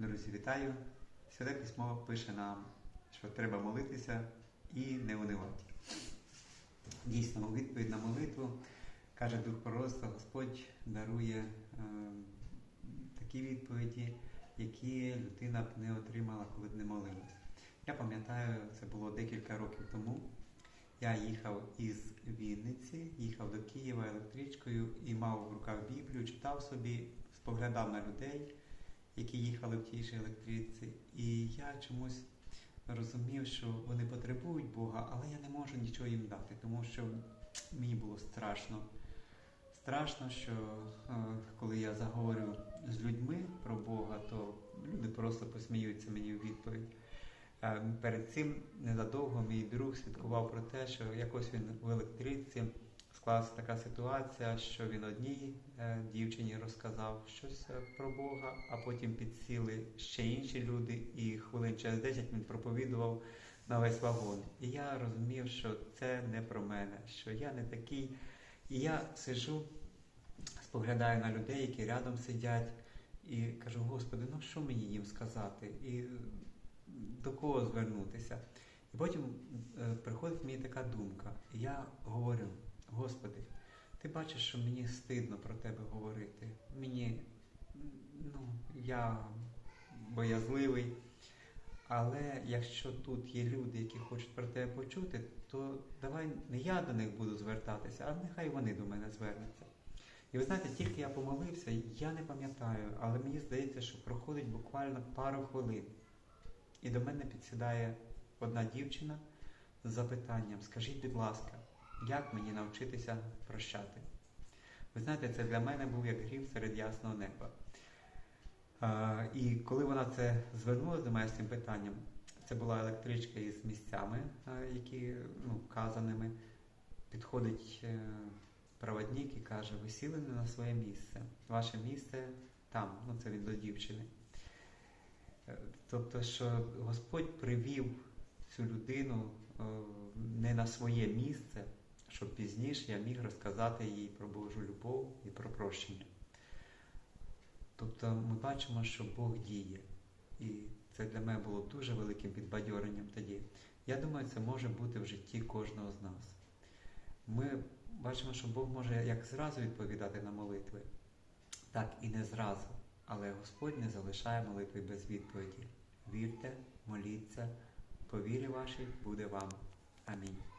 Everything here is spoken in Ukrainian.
Друзі, вітаю! Святе письмо пише нам, що треба молитися і не унивати. Дійсно, у відповідь на молитву каже Дух Пророцтва, Господь дарує е, такі відповіді, які людина б не отримала, коли б не молилась. Я пам'ятаю, це було декілька років тому. Я їхав із Вінниці, їхав до Києва електричкою і мав в руках Біблію, читав собі, споглядав на людей, які їхали в тій же електриці. І я чомусь розумів, що вони потребують Бога, але я не можу нічого їм дати, тому що мені було страшно. Страшно, що е, коли я заговорю з людьми про Бога, то люди просто посміються мені у відповідь. Е, Перед цим незадовго мій друг свідкував про те, що якось він в електриці склалася така ситуація, що він одній е, дівчині розказав щось е, про Бога, а потім підсіли ще інші люди, і хвилин через 10 він проповідував на весь вагон. І я розумів, що це не про мене, що я не такий. І я сижу, споглядаю на людей, які рядом сидять, і кажу, Господи, ну що мені їм сказати? І до кого звернутися? І потім е, приходить мені така думка, і я говорю, Господи, ти бачиш, що мені стидно про тебе говорити. Мені, ну, я боязливий. Але якщо тут є люди, які хочуть про тебе почути, то давай не я до них буду звертатися, а нехай вони до мене звернуться. І ви знаєте, тільки я помолився, я не пам'ятаю, але мені здається, що проходить буквально пару хвилин. І до мене підсідає одна дівчина з запитанням: Скажіть, будь ласка, як мені навчитися прощати? Ви знаєте, це для мене був як грів серед ясного неба. А, і коли вона це звернулася до мене з цим питанням, це була електричка із місцями, які ну, вказаними, підходить е, проводник і каже, ви сіли не на своє місце. Ваше місце там, ну це він до дівчини. Е, Тобто, що Господь привів цю людину е, не на своє місце, щоб пізніше я міг розказати їй про Божу любов і про прощення. Тобто ми бачимо, що Бог діє. І це для мене було дуже великим підбадьоренням тоді. Я думаю, це може бути в житті кожного з нас. Ми бачимо, що Бог може як зразу відповідати на молитви, так і не зразу. Але Господь не залишає молитви без відповіді. Вірте, моліться, по вірі вашій буде вам. Амінь.